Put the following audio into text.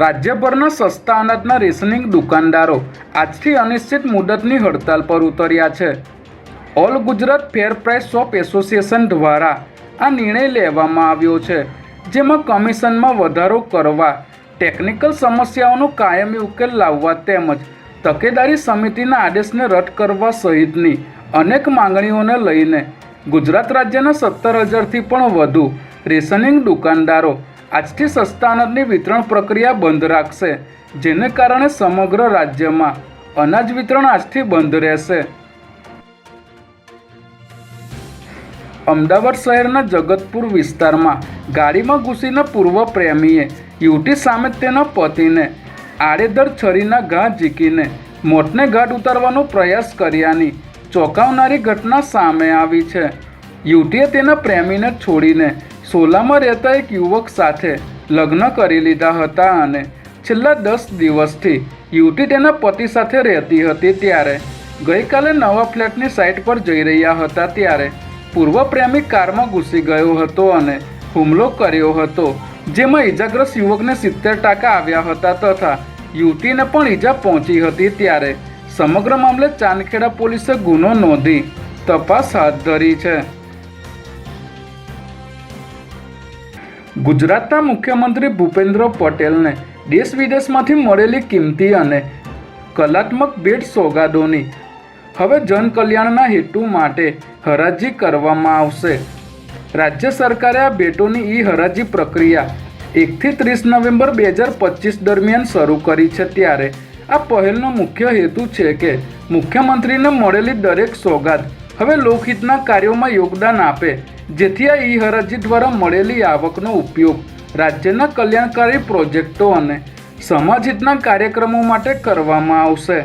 રાજ્યભરના સસ્તા અનાજના રેશનિંગ દુકાનદારો આજથી અનિશ્ચિત મુદતની હડતાલ પર ઉતર્યા છે. All Gujarat fair price shop association દ્વારા આ નિર્ણય લેવામાં આવ્યો છે, જેમાં કમિશનમાં વધારો કરવા, ટેકનિકલ સમસ્યાઓનો કાયમી ઉકેલ લાવવા તેમજ તકેદારી સમિતિના આદેશને રદ કરવા સહિતની અનેક માંગણીઓને લઈને ગુજરાત રાજ્યના સત્તર હજારથી પણ વધુ રેશનિંગ દુકાનદારો આજથી સસ્તા અનાજની વિતરણ પ્રક્રિયા બંધ રાખશે, જેને કારણે સમગ્ર રાજ્યમાં અનાજ વિતરણ આજથી બંધ રહેશે. અમદાવાદ શહેરના જગતપુર વિસ્તારમાં ગાડીમાં ઘૂસીને પૂર્વ પ્રેમીએ યુવતી સામે તેના પતિને આડેધર છરીના ઘા ઝીકીને મોતને ઘાટ ઉતારવાનો પ્રયાસ કર્યાની ચોંકાવનારી ઘટના સામે આવી છે. યુવતીએ તેના પ્રેમીને છોડીને સોલામાં રહેતા એક યુવક સાથે લગ્ન કરી લીધા હતા અને છેલ્લા દસ દિવસથી યુવતી તેના પતિ સાથે રહેતી હતી ત્યારે ગઈકાલે નવા ફ્લેટની સાઇટ પર જઈ રહ્યા હતા ત્યારે પૂર્વ પ્રેમી કારમાં ઘૂસી ગયો હતો અને હુમલો કર્યો હતો, જેમાં ઈજાગ્રસ્ત યુવકને સિત્તેર ટકા આવ્યા હતા તથા યુવતીને પણ ઈજા પહોંચી હતી ત્યારે સમગ્ર મામલે ચાંદખેડા પોલીસે ગુનો નોંધી તપાસ હાથ ધરી છે. ગુજરાતના મુખ્યમંત્રી ભૂપેન્દ્ર પટેલને દેશ વિદેશમાંથી મળેલી કિંમતી અને કલાત્મક ભેટ સોગાદોની હવે જનકલ્યાણના હેતુ માટે હરાજી કરવામાં આવશે. રાજ્ય સરકારે આ ભેટોની ઈ હરાજી પ્રક્રિયા એકથી ત્રીસ નવેમ્બર બે હજાર પચીસ દરમિયાન શરૂ કરી છે ત્યારે આ પહેલનો મુખ્ય હેતુ છે કે મુખ્યમંત્રીને મળેલી દરેક સોગાદ હવે લોકહિતના કાર્યોમાં યોગદાન આપે, જેથી આ ઈ હરાજી દ્વારા મળેલી આવકનો ઉપયોગ રાજ્યના કલ્યાણકારી પ્રોજેક્ટો અને સમાજહિતના કાર્યક્રમો માટે કરવામાં આવશે.